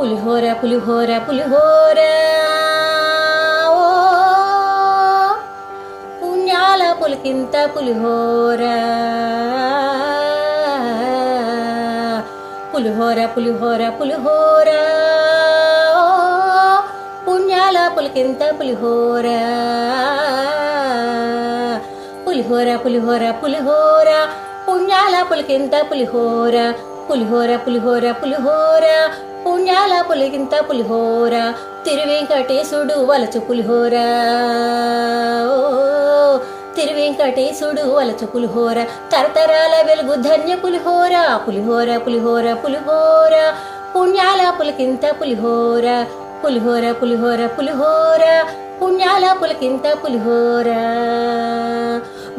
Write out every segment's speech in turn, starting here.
పులిహోర పులిహోర పులిహోర. ఓ పుణ్యాల పులికింత పులిహోర. పులిహోర పులిహోర పులిహోర. పుణ్యాల పులికింత పులిహోర. పులిహోర పులిహోర పులిహోర. పుణ్యాల పులికింత పులిహోర. పులిహోర పులిహోర పులిహోర. పుణ్యాల పులికింత పులిహోర తిరువెంకటేశుడు వలచు పులిహోర. ఓ, తిరువెంకటేశుడు వలచు పులిహోర తరతరాల వెలుగు ధన్య పులిహోర పులిహోర పులిహోర పులిహోర. పుణ్యాల పులికింత పులిహోర పులిహోర పులిహోర పులిహోర. పుణ్యాల పులికింత పులిహోర.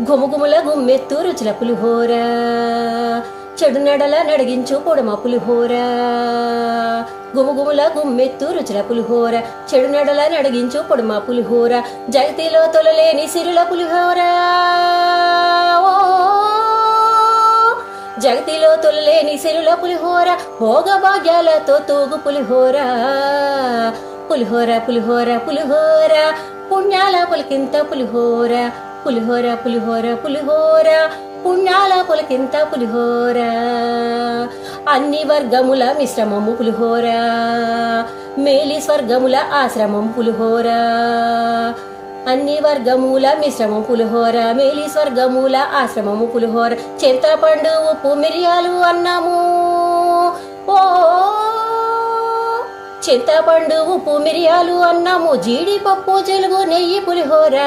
ఘుమఘుముల గుమ్మెత్తు రుచుల పులిహోర. చెడు నడల నడిగించు పొడమ పులిహోర. గుమగుముల గుమ్మెత్తు రుచుల పులిహోర. చెడు నడల నడిగించు పొడమ పులిహోర. జగతిలో తొలలేని సిరుల పులిహోర. ఓ జగతిలో తొలలేని సిరుల పులిహోర. భోగ భాగ్యాలతో తూగు పులిహోర. పులిహోర పులిహోర పులిహోర. పుణ్యాల పులికింత పులిహోర. పులిహోర పులిహోర పులిహోర పుణ్యాల పులికింత పులిహోర? అన్ని వర్గముల మిశ్రమము పులిహోర మేలి స్వర్గముల ఆశ్రమం పులిహోర. అన్ని వర్గముల మిశ్రమం పులిహోర మేలి స్వర్గముల ఆశ్రమము పులిహోర. చింతపండు ఉప్పు మిరియాలు అన్నము. ఓ చింతపండు ఉప్పు మిరియాలు అన్నము. జీడిపప్పు జలుగు నెయ్యి పులిహోర.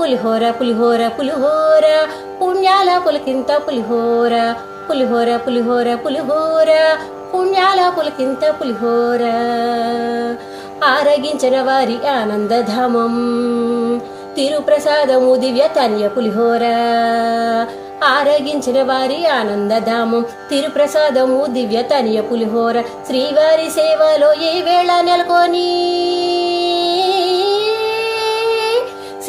పులిహోర పులిహోర పులిహోర పుణ్యాల పులికింత పులిహోర పులిహోర పులిహోర పులిహోర పుణ్యాల పులికింత పులిహోర. ఆరగించిన వారి ఆనందధామం తిరుప్రసాదము దివ్య తన్య పులిహోర. ఆరగించిన వారి ఆనందధామం తిరుప్రసాదము దివ్య తనియ పులిహోర. శ్రీవారి సేవలో ఏ వేళ నెలకొని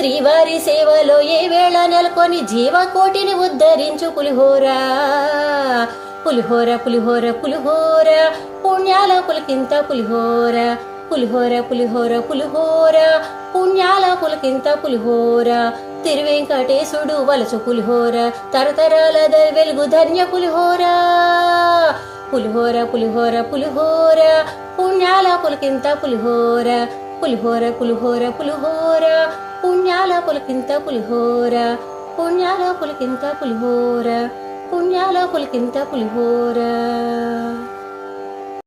శ్రీవారి సేవలో ఏ వేళ నెలకొని జీవకోటిని ఉద్ధరించు పులిహోర. పులిహోర పులిహోర పులిహోర పుణ్యాల పులికింత పులిహోర. పులిహోర పులిహోర పులిహోర పుణ్యాల పులికింత పులిహోర. తిరువెంకటేశుడు వలచు పులిహోర తరతరాల వెలుగు ధన్య పులిహోర. పులిహోర పులిహోర పులిహోర పుణ్యాల పులికింత పులిహోర. పులిహోర పులిహోర పులిహోర. పుణ్యాల పులికింత పులిహోర. పుణ్యాల పులికింత పులిహోర. పుణ్యాల పులికింత పులిహోర.